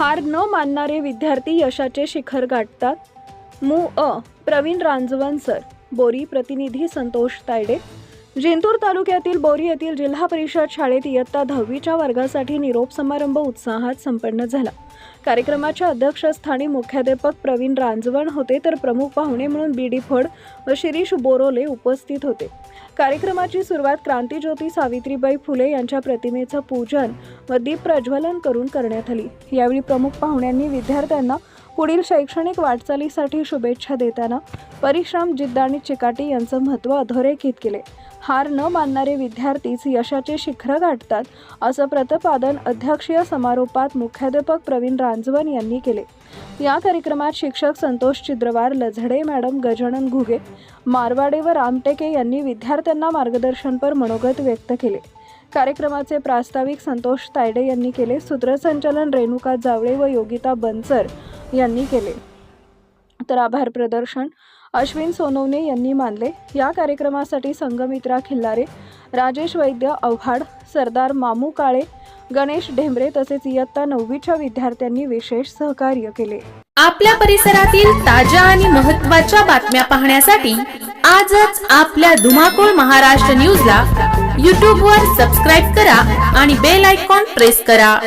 हार न मानणारे विद्यार्थी यशाचे शिखर गाठतात. मु. अ. प्रवीण रांजवन सर बोरी प्रतिनिधी संतोष तायडे. जिंतूर तालुक्यातील बोरी येथील जिल्हा परिषद शाळेत इयत्ता दहावीच्या वर्गासाठी निरोप समारंभ उत्साहात संपन्न झाला. कार्यक्रमाच्या अध्यक्षस्थानी मुख्याध्यापक प्रवीण रांजवण होते तर प्रमुख पाहुणे म्हणून बी. डी. फड व शिरीष बोरोले उपस्थित होते. कार्यक्रमाची सुरुवात क्रांतीज्योती सावित्रीबाई फुले यांच्या प्रतिमेचं पूजन व दीप प्रज्वलन करून करण्यात आली. यावेळी प्रमुख पाहुण्यांनी विद्यार्थ्यांना पुढील शैक्षणिक वाटचालीसाठी शुभेच्छा देताना परिश्रम जिद्द आणि चिकाटी यांचं महत्त्व अधोरेखित केले. हार न मानणारे विद्यार्थीच यशाचे शिखर गाठतात असं प्रतिपादन अध्यक्षीय समारोपात मुख्याध्यापक प्रवीण रांजवन यांनी केले. या कार्यक्रमात शिक्षक संतोष चिद्रवार लझडे मॅडम गजानन घुगे मारवाडे व रामटेके यांनी विद्यार्थ्यांना मार्गदर्शनपर मनोगत व्यक्त केले. कार्यक्रमाचे प्रास्ताविक संतोष तायडे यांनी केले. सूत्रसंचालन रेणुका जावळे व योगिता बनसर यांनी केले. तर आभार प्रदर्शन. अश्विन सोनवणे यांनी मानले. या कार्यक्रमासाठी संगमित्रा खिल्लारे राजेश वैद्य अव्हाड सरदार मामू काळे गणेश ढेंबरे तसेच इयत्ता नववीच्या विद्यार्थ्यांनी विशेष सहकार्य केले. आपल्या परिसरातील ताज्या आणि महत्त्वाच्या बातम्या पाहण्यासाठी आजच आपल्या धुमाकूळ महाराष्ट्र न्यूजला यूट्यूबवर सबस्क्राईब करा आणि बेल आयकॉन प्रेस करा.